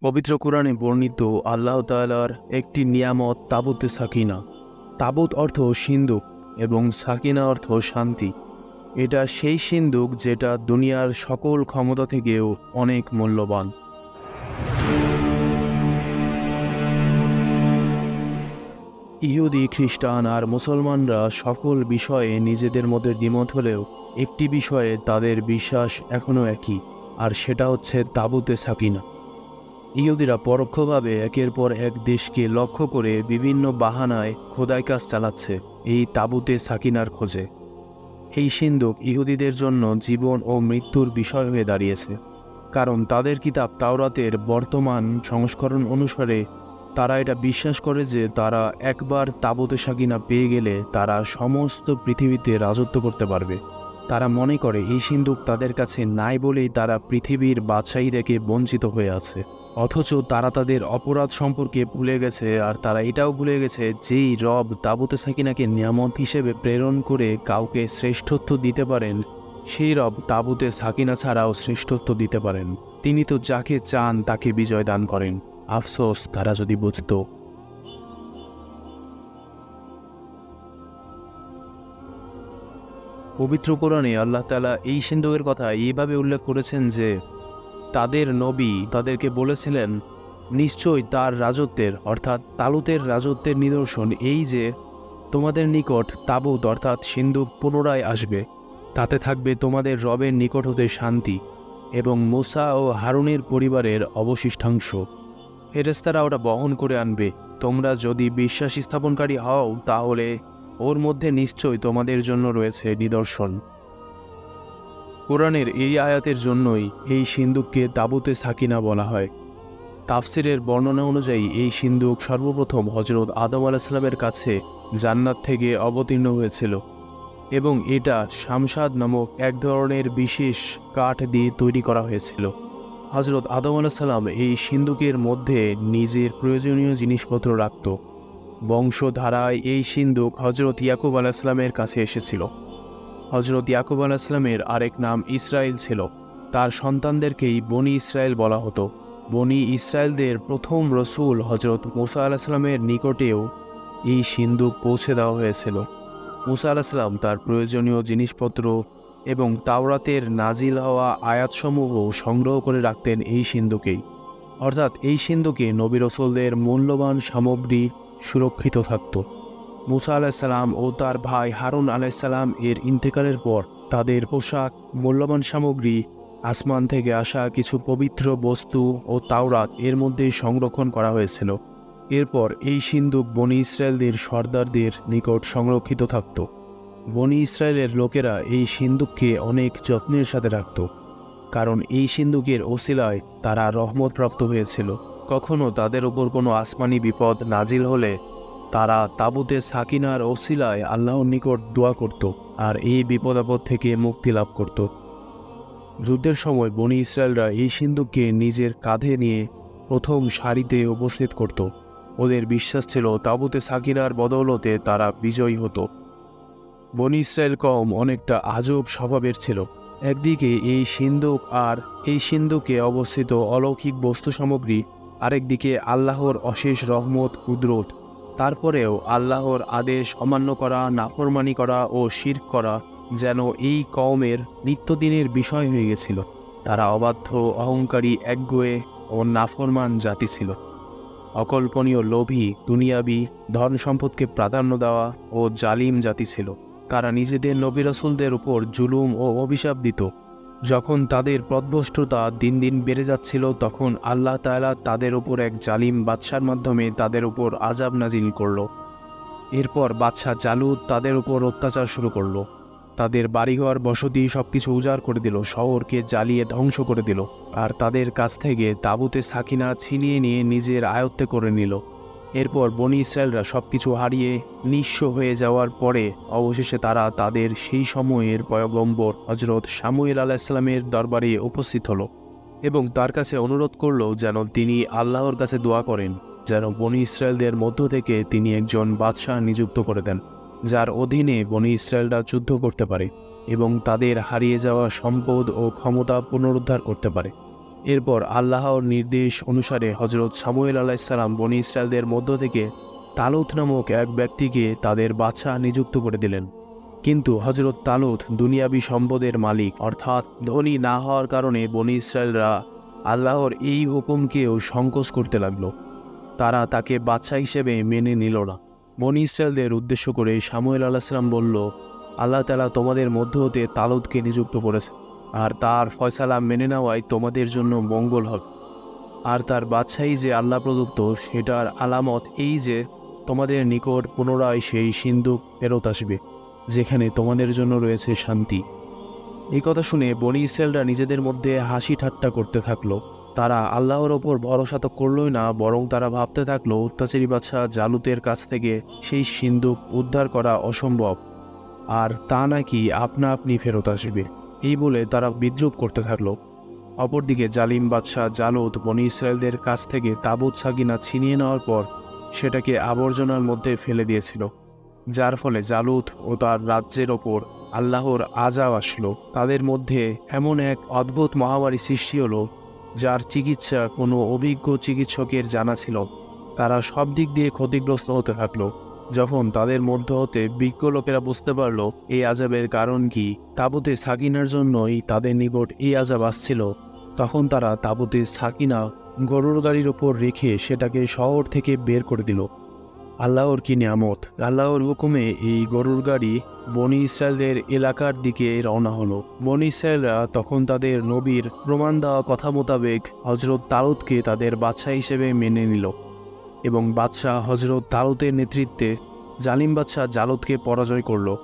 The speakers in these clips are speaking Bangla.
পবিত্র কোরআনে বর্ণিত আল্লাহ তাআলার একটি নিয়ামত তাবুতে সাকিনা। তাবুত অর্থ সিন্ধুক এবং সাকিনা অর্থ শান্তি। এটা সেই সিন্ধুক যেটা দুনিয়ার সকল ক্ষমতা থেকেও অনেক মূল্যবান। ইহুদি, খ্রিস্টান আর মুসলমানরা সকল বিষয়ে নিজেদের মধ্যে দ্বিমত হলেও একটি বিষয়ে তাদের বিশ্বাস এখনও একই, আর সেটা হচ্ছে তাবুতে সাকিনা। ইহুদিরা পরোক্ষভাবে একের পর এক দেশকে লক্ষ্য করে বিভিন্ন বাহানায় খোদাই কাজ চালাচ্ছে এই তাবুতে সাকিনার খোঁজে। এই সিন্ধুক ইহুদিদের জন্য জীবন ও মৃত্যুর বিষয় হয়ে দাঁড়িয়েছে, কারণ তাদের কিতাব তাওরাতের বর্তমান সংস্করণ অনুসারে তারা এটা বিশ্বাস করে যে তারা একবার তাবুতে সাকিনা পেয়ে গেলে তারা সমস্ত পৃথিবীতে রাজত্ব করতে পারবে। তারা মনে করে এই সিন্ধুক তাদের কাছে নাই বলেই তারা পৃথিবীর বাদশাহী রেখে বঞ্চিত হয়ে আছে। অথচ তারা তাদের অপরাধ সম্পর্কে ভুলে গেছে আর তারা এটাও ভুলে গেছে যেই রব তাবুতে সাকিনাকে নিয়ামত হিসেবে প্রেরণ করে কাউকে শ্রেষ্ঠত্ব দিতে পারেন, সেই রব তাবুতে সাকিনা ছাড়াও শ্রেষ্ঠত্ব দিতে পারেন। তিনি তো যাকে চান তাকে বিজয় দান করেন। আফসোস, তারা যদি বুঝত। পবিত্র কোরআনে আল্লাহ তালা এই সিন্ধুকের কথা এইভাবে উল্লেখ করেছেন যে তাদের নবী তাদেরকে বলেছিলেন নিশ্চয়ই তার রাজত্বের, অর্থাৎ তালুতের রাজত্বের নিদর্শন এই যে, তোমাদের নিকট তাবুত, অর্থাৎ সিন্ধু পুনরায় আসবে। তাতে থাকবে তোমাদের রবের নিকট হতে শান্তি এবং মুসা ও হারুনের পরিবারের অবশিষ্টাংশ। ফেরেস্তারা ওটা বহন করে আনবে। তোমরা যদি বিশ্বাস স্থাপনকারী হও, তাহলে ওর মধ্যে নিশ্চয় তোমাদের জন্য রয়েছে নিদর্শন। কোরআনের এই আয়াতের জন্যই এই সিন্ধুককে তাবুতে সাকিনা বলা হয়। তাফসিরের বর্ণনা অনুযায়ী এই সিন্ধুক সর্বপ্রথম হজরত আদম আলাহিসাল্লামের কাছে জান্নাত থেকে অবতীর্ণ হয়েছিল এবং এটা শামসাদ নামক এক ধরনের বিশেষ কাঠ দিয়ে তৈরি করা হয়েছিল। হজরত আদম আলাহিসাল্লাম এই সিন্ধুকের মধ্যে নিজের প্রয়োজনীয় জিনিসপত্র রাখত। বংশধারায় এই সিন্ধুক হজরত ইয়াকুব আলাহিসাল্লামের কাছে এসেছিল। হজরত ইয়াকুব আলাহিসাল্লামের আরেক নাম ইসরায়েল ছিল। তার সন্তানদেরকেই বনি ইসরায়েল বলা হতো। বনি ইসরায়েলদের প্রথম রসুল হজরত মুসা আলাহিসাল্লামের নিকটেও এই সিন্ধুক পৌঁছে দেওয়া হয়েছিল। মুসা আলাহিসাল্লাম তার প্রয়োজনীয় জিনিসপত্র এবং তাওরাতের নাজিল হওয়া আয়াতসমূহ সংগ্রহ করে রাখতেন এই সিন্ধুকেই। অর্থাৎ এই সিন্ধুকে নবী রসুলদের মূল্যবান সামগ্রী সুরক্ষিত থাকত। মুসা আলাহিসাল্লাম ও তার ভাই হারুন আলাইসাল্লাম এর ইন্তেকালের পর তাদের পোশাক, মূল্যবান সামগ্রী, আসমান থেকে আসা কিছু পবিত্র বস্তু ও তাওরাত এর মধ্যে সংরক্ষণ করা হয়েছিল। এরপর এই সিন্ধুক বনি ইসরায়েলদের সর্দারদের নিকট সংরক্ষিত থাকত। বনি ইসরায়েলের লোকেরা এই সিন্ধুককে অনেক যত্নের সাথে রাখত, কারণ এই সিন্ধুকের ওসিলায় তারা রহমত প্রাপ্ত হয়েছিল। কখনও তাদের উপর কোনো আসমানি বিপদ নাজিল হলে তারা তাবুতে সাকিনার ওসিলায় আল্লাহর নিকট দোয়া করত আর এই বিপদ আপদ থেকে মুক্তি লাভ করত। যুদ্ধের সময় বনি ইসরায়েলরা এই সিন্ধুককে নিজের কাঁধে নিয়ে প্রথম সারিতে উপস্থিত করত। ওদের বিশ্বাস ছিল তাবুতে সাকিনার বদৌলতে তারা বিজয়ী হতো। বনি ইসরায়েল কম অনেকটা আজব স্বভাবের ছিল। একদিকে এই সিন্ধুক আর এই সিন্ধুকে অবস্থিত অলৌকিক বস্তু সামগ্রী আরেকদিকে আল্লাহর অশেষ রহমত, কুদরত তারপরেও আল্লাহর আদেশ অমান্য করা, নাফরমানি করা ও শির করা যেন এই কওমের নিত্যদিনের বিষয় হয়ে গেছিল। তারা অবাধ্য, অহংকারী, একগুয়ে ও নাফরমান জাতি ছিল। অকল্পনীয় লোভী, দুনিয়াবি ধন সম্পদকে প্রাধান্য দেওয়া ও জালিম জাতি ছিল। তারা নিজেদের নবী রসুলদের উপর জুলুম ও অভিশাপ দিত। যখন তাদের পদভষ্টতা দিন দিন বেড়ে যাচ্ছিল, তখন আল্লাহ তাআলা তাদের উপর এক জালিম বাদশার মাধ্যমে তাদের উপর আজাব নাজিল করল। এরপর বাদশাহ জালুদ তাদের উপর অত্যাচার শুরু করল। তাদের বাড়িঘর, বসতি সব কিছু উজাড় করে দিল, শহরকে জ্বালিয়ে ধ্বংস করে দিল, আর তাদের কাছ থেকে তাবুতে সাকিনা ছিনিয়ে নিয়ে নিজের আয়ত্তে করে নিল। এরপর বনি ইসরায়েলরা সব কিছু হারিয়ে নিঃস্ব হয়ে যাওয়ার পরে অবশেষে তারা তাদের সেই সময়ের পয়গম্বর হজরত সামুয়েল আলাহিসাল্লামের দরবারে উপস্থিত হলো এবং তার কাছে অনুরোধ করল যেন তিনি আল্লাহর কাছে দোয়া করেন, যেন বনি ইসরায়েলদের মধ্য থেকে তিনি একজন বাদশাহ নিযুক্ত করে দেন, যার অধীনে বনি ইসরায়েলরা যুদ্ধ করতে পারে এবং তাদের হারিয়ে যাওয়া সম্পদ ও ক্ষমতা পুনরুদ্ধার করতে পারে। এরপর আল্লাহর নির্দেশ অনুসারে হজরত সামুয়েল আলাইসাল্লাম বনি ইসরায়েলদের মধ্য থেকে তালুত নামক এক ব্যক্তিকে তাদের বাচ্চা নিযুক্ত করে দিলেন। কিন্তু হজরত তালুত দুনিয়াবি সম্পদের মালিক, অর্থাৎ ধনী না হওয়ার কারণে বনি ইসরায়েলরা আল্লাহর এই হুকুমকেও সংকোচ করতে লাগল। তারা তাকে বাচ্চা হিসেবে মেনে নিল না। বনি ইসরায়েলদের উদ্দেশ্য করে সামুয়েল আলাহিসাম বলল, আল্লাহ তালা তোমাদের মধ্য হতে তালুদকে নিযুক্ত করেছে আর তার ফয়সালা মেনে নেওয়াই তোমাদের জন্য মঙ্গল হবে। আর তার বাদশাহী যে আল্লাহ প্রদত্ত, সেটার আলামত এই যে, তোমাদের নিকট পুনরায় সেই সিন্ধুক ফেরত আসবে, যেখানে তোমাদের জন্য রয়েছে শান্তি। এই কথা শুনে বনি ইসরায়েলরা নিজেদের মধ্যে হাসি ঠাট্টা করতে থাকল। তারা আল্লাহর ওপর ভরসা তো করলই না, বরং তারা ভাবতে থাকল, অত্যাচারী বাদশাহ জালুতের কাছ থেকে সেই সিন্ধুক উদ্ধার করা অসম্ভব। আর তা নাকি আপনা আপনি ফেরত আসবে। এই বলে তারা বিদ্রুপ করতে থাকল। অপরদিকে জালিম বাদশাহ জালুত বনি ইসরায়েলদের কাছ থেকে তাবুত সাগিনা ছিনিয়ে নেওয়ার পর সেটাকে আবর্জনার মধ্যে ফেলে দিয়েছিল, যার ফলে জালুত ও তার রাজ্যের ওপর আল্লাহর আজাব আসলো। তাদের মধ্যে এমন এক অদ্ভুত মহামারী সৃষ্টি হলো, যার চিকিৎসা কোনো অভিজ্ঞ চিকিৎসকের জানা ছিল। তারা সব দিক দিয়ে ক্ষতিগ্রস্ত হতে থাকল। যখন তাদের মধ্য হতে বিজ্ঞ লোকেরা বুঝতে পারল এই আজাবের কারণ কি, তাবুতে সাকিনার জন্যই তাদের নিকট এই আজাব আসছিল। তখন তারা তাবুতে সাকিনা গরুর গাড়ির ওপর রেখে সেটাকে শহর থেকে বের করে দিল। আল্লাহর কি নিয়ামত? আল্লাহর হুকুমে এই গরুর গাড়ি বনি ইসরায়েলদের এলাকার দিকে রওনা হলো। বনি ইসরায়েলরা তখন তাদের নবীর প্রমাণ দেওয়া কথা মোতাবেক হজরত তালুদকে তাদের বাদশাহ হিসেবে মেনে নিল। এবং বাদশাহ হজরত তালুতের নেতৃত্বে জালিম বাদশাহ জালুদকে পরাজয় করল।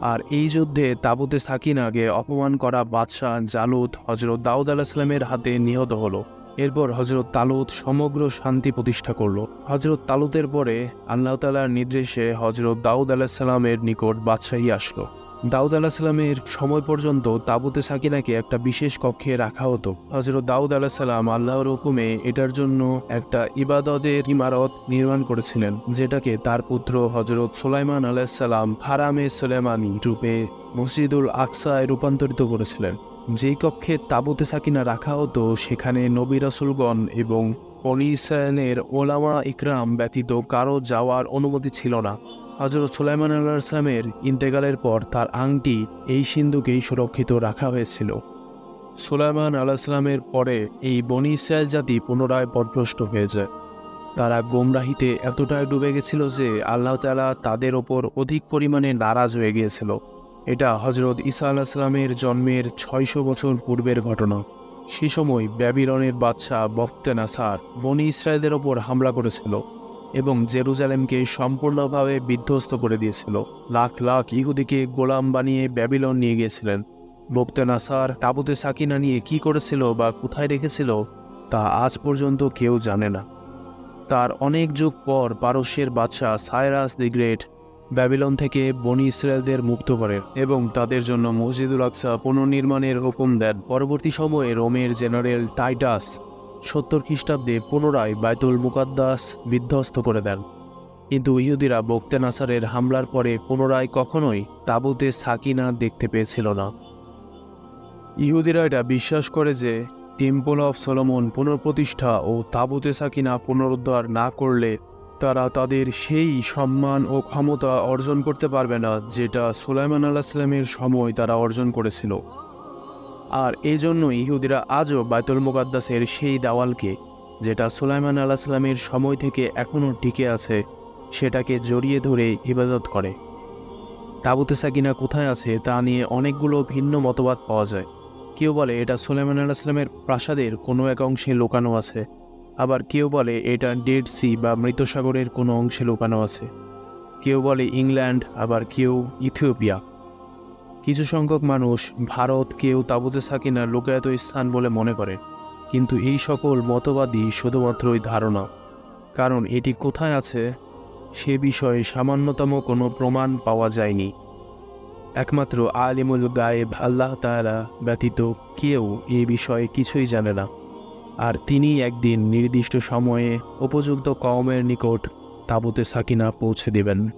আর এই যুদ্ধে তাবুতে সাকিনাকে অপমান করা বাদশাহ জালুদ হজরত দাউদ আলাহিসাল্লামের হাতে নিহত হলো। এরপর হজরত তালুত সমগ্র শান্তি প্রতিষ্ঠা করল। হজরত তালুতের পরে আল্লাহ তালার নির্দেশে হজরত দাউদ আলাহিসাল্লামের নিকট বাদশাহী আসলো। দাউদ আলাহিসাল্লামের সময় পর্যন্ত তাবুতে সাকিনাকে একটা বিশেষ কক্ষে রাখা হতো। হজরত দাউদ আলাহিসাল্লাম আল্লাহর হুকুমে এটার জন্য একটা ইবাদতের ইমারত নির্মাণ করেছিলেন, যেটাকে তার পুত্র হজরত সুলাইমান আলাহিসাল্লাম হারামে সুলেমানি রূপে মসজিদুল আকসায় রূপান্তরিত করেছিলেন। যেই কক্ষে তাবুতে সাকিনা রাখা হতো, সেখানে নবী রাসুলগণ এবং বনি ইসরায়েলের ওলামা ইকরাম ব্যতীত কারও যাওয়ার অনুমতি ছিল না। হজরত সুলাইমান আল্লাহ ইসলামের ইন্তেকালের পর তার আংটি এই সিন্ধুকেই সুরক্ষিত রাখা হয়েছিল। সুলাইমান আল্লাহ ইসলামের পরে এই বনি ইসরায়েল জাতি পুনরায় পদভ্রষ্ট হয়ে যায় তারা গোমরাহিতে এতটাই ডুবে গেছিল যে আল্লাহ তালা তাদের ওপর অধিক পরিমাণে নারাজ হয়ে গিয়েছিল। এটা হজরত ঈসা আলাহিসাল্লামের জন্মের ছয়শো বছর পূর্বের ঘটনা। সে সময় ব্যাবিলনের বাদশাহ বক্তে নাসার বনি ইসরায়েলদের ওপর হামলা করেছিল। এবং জেরুজালেমকে সম্পূর্ণভাবে বিধ্বস্ত করে দিয়েছিল। লাখ লাখ ইহুদিকে গোলাম বানিয়ে ব্যাবিলন নিয়ে গিয়েছিলেন। বক্তে নাসার তাবুতে সাকিনা নিয়ে কি করেছিল বা কোথায় রেখেছিল, তা আজ পর্যন্ত কেউ জানে না। তার অনেক যুগ পর পারস্যের বাদশাহ সাইরাস দি গ্রেট ব্যাবিলন থেকে বনি ইসরায়েলদের মুক্ত করে এবং তাদের জন্য মসজিদুল আকসা পুনর্নির্মাণের হুকুম দেন। পরবর্তী সময়ে রোমের জেনারেল টাইটাস সত্তর খ্রিস্টাব্দে পুনরায় বায়তুল মুকাদ্দাস বিধ্বস্ত করে দেন। কিন্তু ইহুদিরা বক্তে নাসারের হামলার পরে পুনরায় কখনোই তাবুতে সাকিনা দেখতে পেয়েছিল না। ইহুদিরা এটা বিশ্বাস করে যে টেম্পল অফ সলোমন পুনঃপ্রতিষ্ঠা ও তাবুতে সাকিনা পুনরুদ্ধার না করলে তারা তাদের সেই সম্মান ও ক্ষমতা অর্জন করতে পারবে না যেটা সুলাইমান আল্লাহ সাল্লামের সময় তারা অর্জন করেছিল। আর এই জন্য ইহুদিরা আজও বায়তুল মুকাদ্দাসের সেই দেওয়ালকে, যেটা সুলাইমান আল্লাহ সাল্লামের সময় থেকে এখনও টিকে আছে, সেটাকে জড়িয়ে ধরে ইবাদত করে। তাবুতে সাকিনা কোথায় আছে তা নিয়ে অনেকগুলো ভিন্ন মতবাদ পাওয়া যায়। কেউ বলে এটা সুলাইমান আল্লাহ সাল্লামের প্রাসাদের কোনো এক অংশে লুকানো আছে। আবার কেউ বলে এটা ডেড সি বা মৃতসাগরের কোনো অংশে লুকানো আছে। কেউ বলে ইংল্যান্ড, আবার কেউ ইথিওপিয়া। কিছু সংখ্যক মানুষ ভারত, কেউ তাবুতে সাকিনা লোকায়ত স্থান বলে মনে করে। কিন্তু এই সকল মতবাদই শুধুমাত্রই ধারণা। কারণ এটি কোথায় আছে, সে বিষয়ে সামান্যতম কোনো প্রমাণ পাওয়া যায়নি। একমাত্র আলিমুল গায়েব আল্লাহ তাআলা ব্যতীত কেউ এ বিষয়ে কিছুই জানে না। আর তিনি একদিন নির্দিষ্ট সময়ে উপযুক্ত কওমের নিকট তাবুতে সাকিনা পৌঁছে দেবেন।